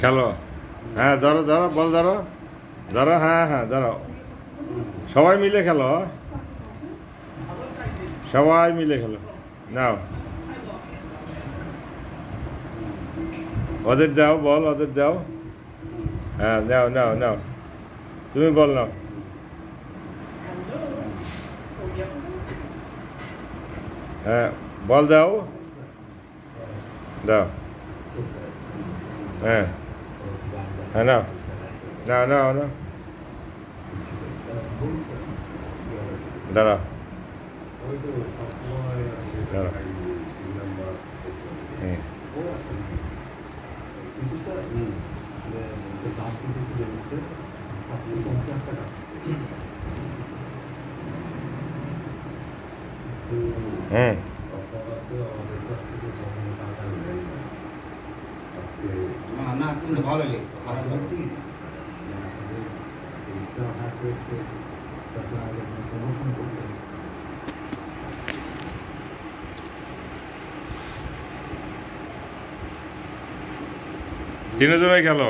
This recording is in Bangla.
খেলো। হ্যাঁ ধরো ধরো, বল ধরো। ধরো হ্যাঁ হ্যাঁ ধরো। সবাই মিলে খেলো। সবাই মিলে খেলো। নাও। ওদের যাও, বল ওদের যাও। হ্যাঁ নাও নাও নাও। তুমি বল নাও। হ্যাঁ। বল দাও। দাও। হ্যাঁ। হ্যাঁ নাও। নাও নাও নাও। দাঁড়াও। দাঁড়াও। হুম। কিন্তু না কিন্তু ভালো লেগেছে খারাপ তিনজনে খেলো?